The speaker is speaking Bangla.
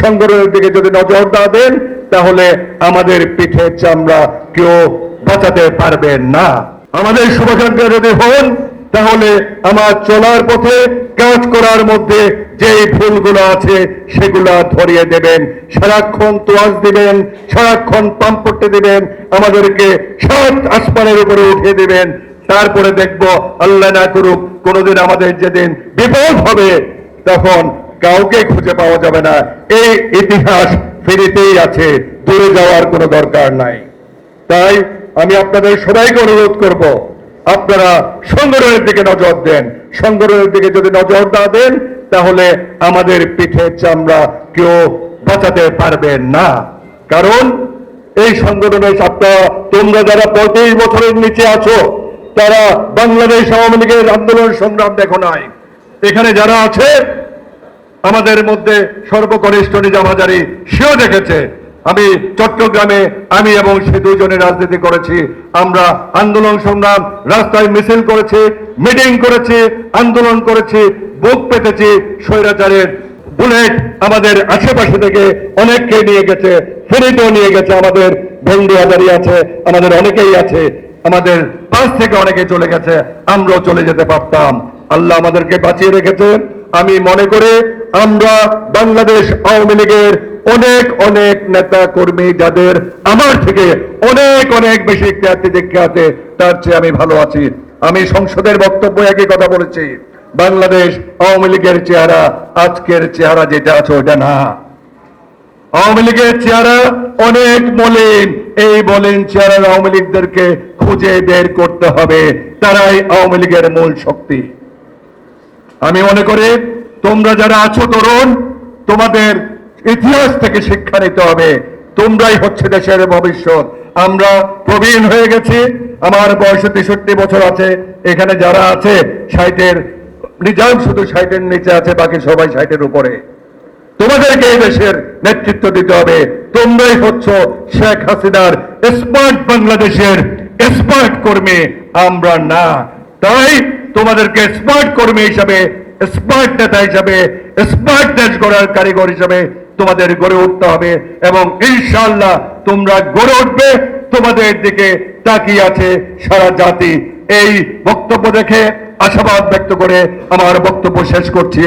সংগঠনের দিকে যদি নজর না দেন, তাহলে আমাদের পিঠের চামড়া কেউ বাঁচাতে পারবেন না। আমাদের শুভাকাঙ্ক্ষা যদি হন, তাহলে আমার চলার পথে, কাজ করার মধ্যে যে ভুলগুলো আছে, সেগুলা ধরিয়ে দেবেন। সারাক্ষণ তোয়াজ দিবেন, সারাক্ষণ পাম্প করতে দিবেন, আমাদেরকে সাত আসমানের উপরে উঠিয়ে দিবেন। তারপরে দেখব আল্লাহ না করুক, কোনোদিন আমাদের যেদিন বিপদ হবে, তখন কাউকে খুঁজে পাওয়া যাবে না। এই ইতিহাস ফিরিতেই আছে, দূরে যাওয়ার কোনো দরকার নাই। তাই আমি আপনাদের সবাইকে অনুরোধ করব, আপনারা সংগঠনের দিকে নজর দেন। সংগঠনের দিকে যদি নজর না দেন, তাহলে আমাদের পিঠের চামড়া কেউ বাঁচাতে পারবেন না। কারণ এই সংগঠনের আপনারা তোমরা যারা পঁয়ত্রিশ বছরের নিচে আছো, তারা বাংলাদেশ আওয়ামী লীগের আন্দোলন সংগ্রাম দেখো নাই। এখানে যারা আছে আমাদের মধ্যে সর্বকনিষ্ঠ নিজামাজারি সেও দেখেছে। আমি চট্টগ্রামে, আমি এবং সে দুজনে রাজনীতি করেছি। আমরা আন্দোলন সংগ্রাম রাস্তায় মিছিল করেছি, মিটিং করেছি, আন্দোলন করেছি, বুক পেতেছি স্বৈরাচারের বুলেট আমাদের আশেপাশে থেকে অনেককে নিয়ে গেছে ফেরিতেও নিয়ে গেছে, আমাদের বন্ধু হাজারি আছে, আমাদের অনেকেই আছে, আমাদের পাশ থেকে অনেকে চলে গেছে, আমরাও চলে যেতে পারতাম। আল্লাহ আমাদেরকে বাঁচিয়ে রেখেছে। আমি মনে করে আমরা বাংলাদেশ আওয়ামী লীগের অনেক অনেক নেতা কর্মী যাদের আমার থেকে অনেক অনেক বেশি খ্যাতি দীক্ষাতে তার চেয়ে আমি ভালো আছি। আমি সংসদের বক্তব্য একই কথা বলেছি। বাংলাদেশ আওয়ামী লীগের চেহারা, আজকের চেহারা যেটা আছে ওটা না। আওয়ামী লীগের চেহারা অনেক মলিন। এই মলিন চেহারার আওয়ামী লীগদেরকে খুঁজে বের করতে হবে। তারাই আওয়ামী লীগের মূল শক্তি। আমি মনে করি তোমরা যারা আছো তরুণ, তোমাদের ইতিহাস থেকে শিক্ষা নিতে হবে। তোমরাই হচ্ছে দেশের ভবিষ্যৎ। আমরা প্রবীণ হয়ে গেছি। আমার বয়স তেষট্টি বছর আছে। এখানে যারা আছে, ষাটের, নিজাম শুধু ষাটের নিচে আছে, বাকি সবাই ষাটের উপরে। তোমাদেরকে এই দেশের নেতৃত্ব দিতে হবে। তোমরাই হচ্ছ শেখ হাসিনার স্মার্ট বাংলাদেশের স্মার্ট কর্মী। আমরা না। তাই তোমাদেরকে স্মার্ট কর্মী হিসাবে স্মার্ট নেতা হিসাবে স্মার্ট দেশ গড়ার কারিগর হিসাবে তোমাদের গড়ে উঠতে হবে এবং ইনশাল্লাহ তোমরা গড়ে উঠবে, তোমাদের দিকে তাকিয়ে আছে সারা জাতি। এই বক্তব্য দেখে আশাবাদ ব্যক্ত করে আমার বক্তব্য শেষ করছি।